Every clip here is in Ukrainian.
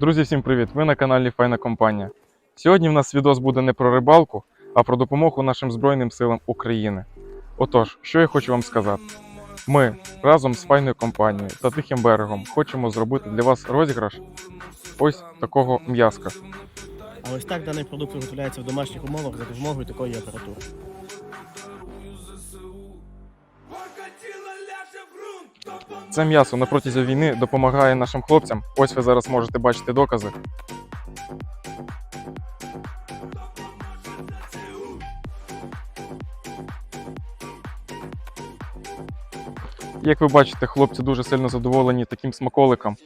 Друзі, всім привіт! Ви на каналі Файна Компанія. Сьогодні в нас відос буде не про рибалку, а про допомогу нашим Збройним силам України. Отож, що я хочу вам сказати. Ми разом з файною компанією та тихим берегом хочемо зробити для вас розіграш ось такого м'язка. А ось так даний продукт виготовляється в домашніх умовах за допомогою такої апаратури. Це м'ясо на протязі війни допомагає нашим хлопцям. Ось ви зараз можете бачити докази. Як ви бачите, хлопці дуже сильно задоволені таким смаколиком.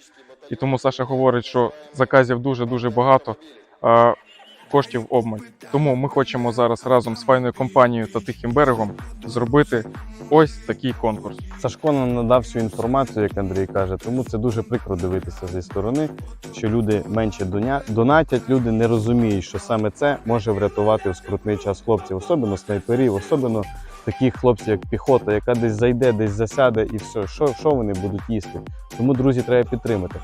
І тому Саша говорить, що заказів дуже-дуже багато, а коштів обмаль. Тому ми хочемо зараз разом з файною компанією та тихим берегом зробити ось такий конкурс. Сашко нам надав всю інформацію, як Андрій каже, тому це дуже прикро дивитися зі сторони, що люди менше донатять, люди не розуміють, що саме це може врятувати в скрутний час хлопців, особливо снайперів, особливо таких хлопців, як піхота, яка десь зайде, десь засяде і все. Що, що вони будуть їсти? Тому, друзі, треба підтримати.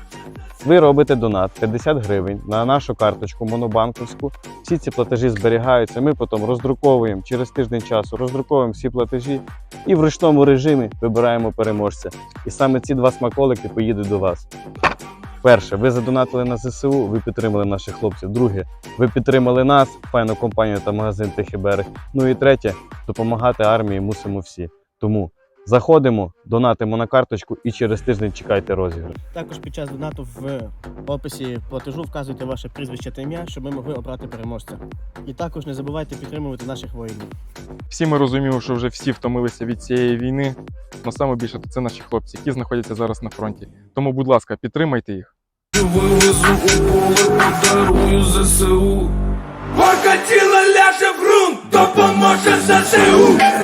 Ви робите донат 50 гривень на нашу карточку монобанковську. Всі ці платежі зберігаються. Ми потім роздруковуємо через тиждень часу, роздруковуємо всі платежі і в ручному режимі вибираємо переможця. І саме ці два смаколики поїдуть до вас. Перше, ви задонатили на ЗСУ, ви підтримали наших хлопців. Друге, ви підтримали нас, файну компанію та магазин Тихий берег. Ну і третє, допомагати армії мусимо всі. Тому заходимо, донатимо на карточку і через тиждень чекайте розіграш. Також під час донату в описі платежу вказуйте ваше прізвище та ім'я, щоб ми могли обрати переможця. І також не забувайте підтримувати наших воїнів. Всі ми розуміємо, що вже всі втомилися від цієї війни. але саме більше це наші хлопці, які знаходяться зараз на фронті. Тому, будь ласка, підтримайте їх. Вивезу у поле, подарую ЗСУ. Покатіла ляже в ґрунт, допоможе ЗСУ.